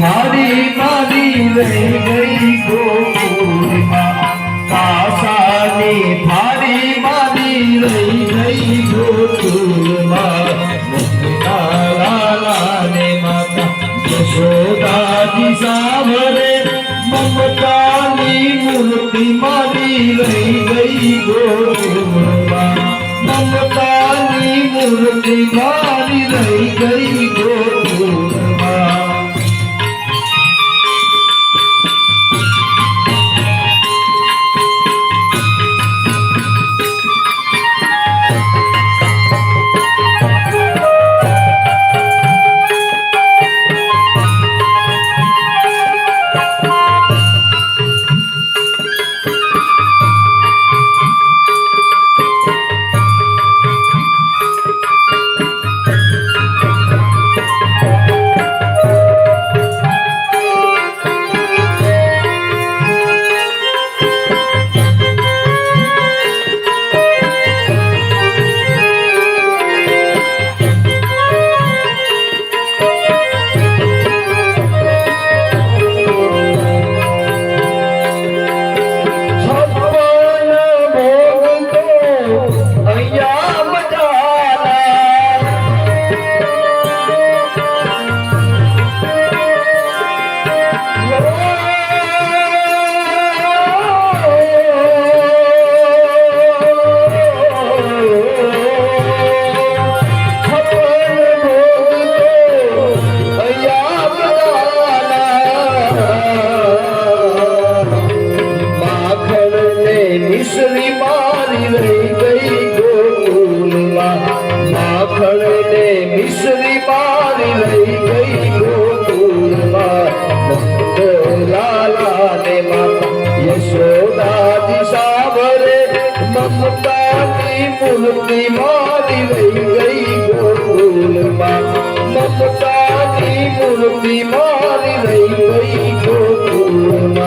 થાળી મારી રહી ગઈ ગોકુળમાં. પાસાની મારી મારી રહી ગઈ ગોકુળમાં. લાલાને માતા, યશોદાજી સાવરે મમતાની મૂર્તિ મારી રહી ગઈ ગોકુળમાં. મમતાની મૂર્તિ મારી રહી ગઈ ગોકુળમાં. મમતાની મૂર્તિ મારી રહી ગઈ ગોકુલમાં. મમતાની મૂર્તિ મારી રહી ગઈ ગોકુલમાં.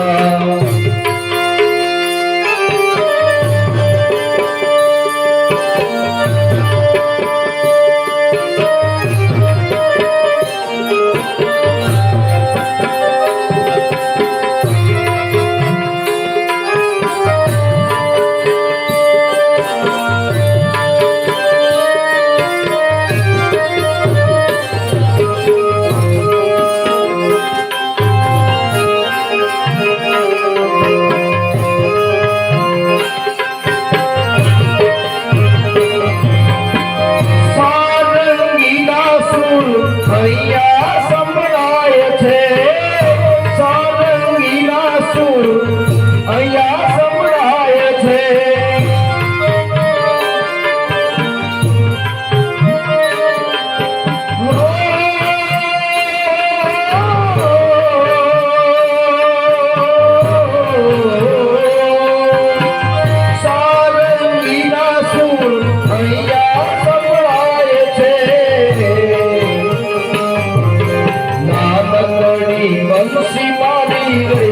મારી રહી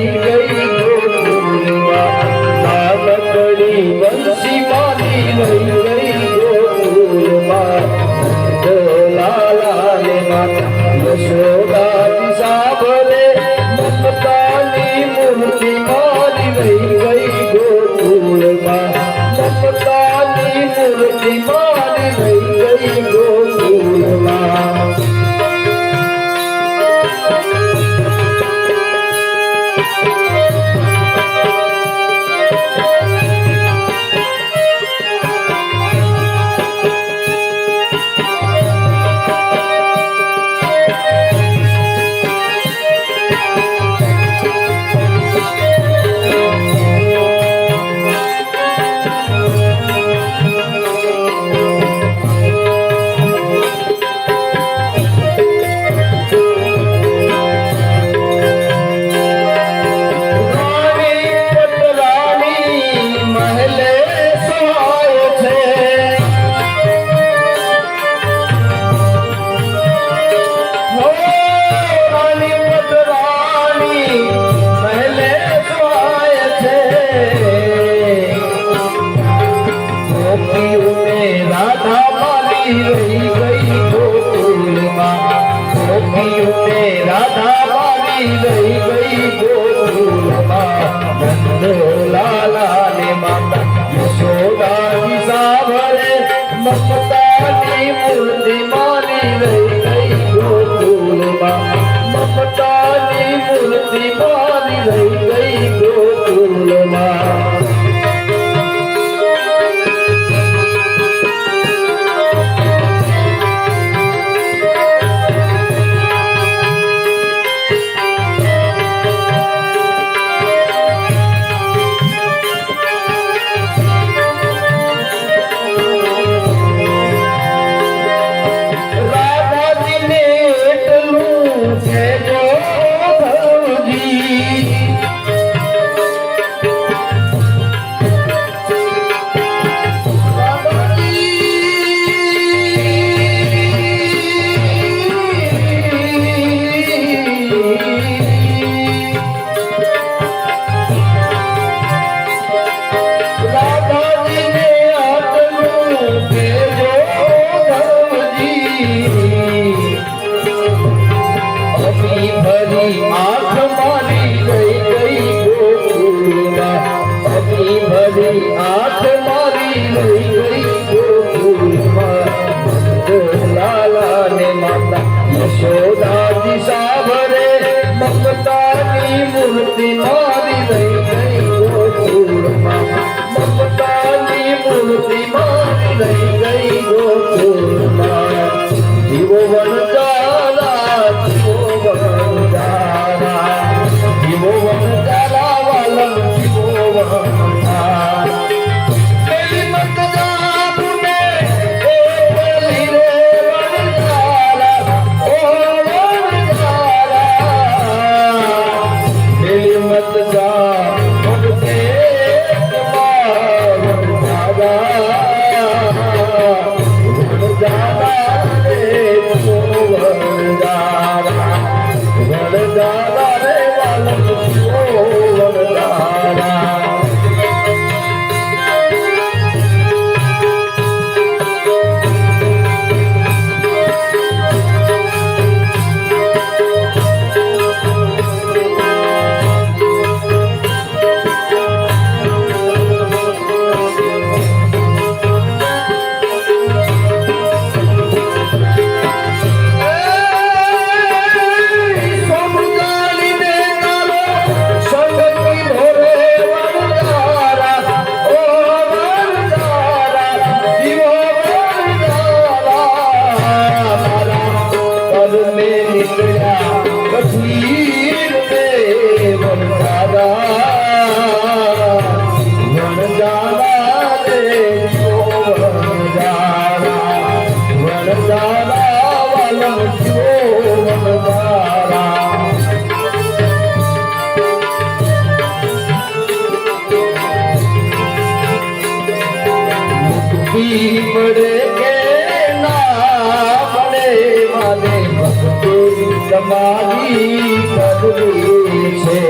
રખડી છે.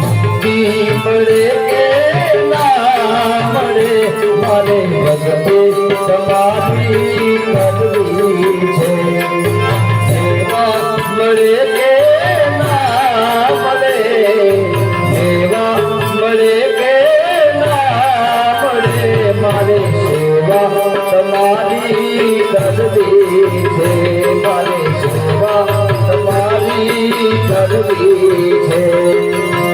મુક્તિ મળે કે ના મળે, મારે ભગતે સમાધિ કરવી છે. સેવા મળે કે ના મળે સેવા મળે કે ના મળે, મારે સેવા સમાધિ કરવી છે. જરૂરી છે.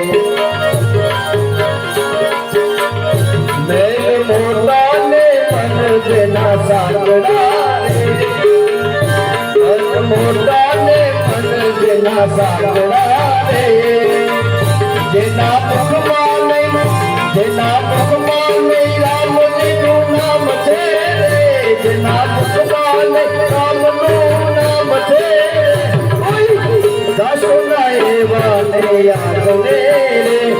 જેના સાંકડા રે મન મોટા ને મન જેના નહીં રામજીનું નામ છે જેના નહીં રામનું નામ છે! દાસોના એવા ને યાદ રે